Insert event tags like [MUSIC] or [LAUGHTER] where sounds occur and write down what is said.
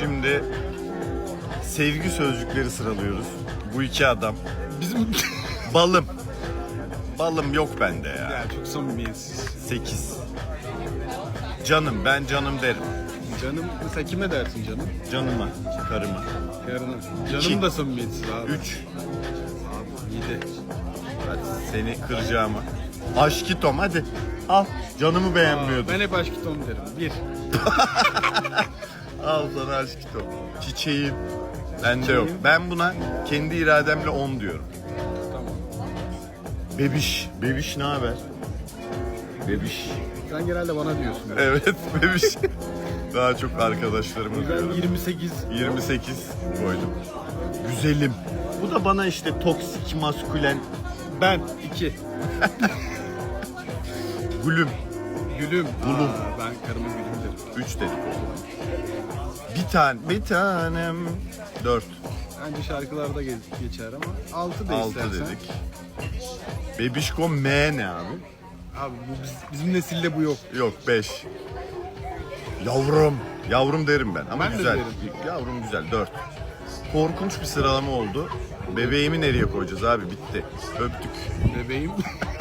Şimdi sevgi sözcükleri sıralıyoruz. Bu iki adam. Bizim [LAUGHS] Balım. Balım yok bende ya. ya çok samimiyetsiz. 8. Canım ben canım derim. Canım mesela kime dersin canım? Canıma, karıma. Yarına. İki. Canım da samimiyetsiz abi. 3. Abi iyi de. Hadi seni kıracağıma. Aşkitom hadi. Al. Canımı beğenmiyordun. Ben hep aşk Tom derim. Bir. [LAUGHS] Al sana aşkitom. Çiçeğim. Bende yok. Ben buna kendi irademle 10 diyorum. Tamam. Bebiş. Bebiş ne haber? Bebiş. Sen genelde bana diyorsun. Evet [LAUGHS] bebiş. Daha çok arkadaşlarıma Ben diyorum. 28. 28 koydum. Güzelim. Bu da bana işte toksik, maskülen, Ben 2. gülüm. Gülüm. Gülüm. Aa, ben karıma 3 dedik. Bir tane, bir tanem. 4, Bence şarkılarda ge- geçer ama 6 da 6 istersen. dedik. Bebişko M ne abi? Abi bu biz- bizim nesilde bu yok. Yok 5. Yavrum. Yavrum derim ben ama Ben de güzel. derim. Yavrum güzel 4. Korkunç bir sıralama oldu. Bebeğimi nereye koyacağız abi bitti. Öptük. Bebeğim. [LAUGHS]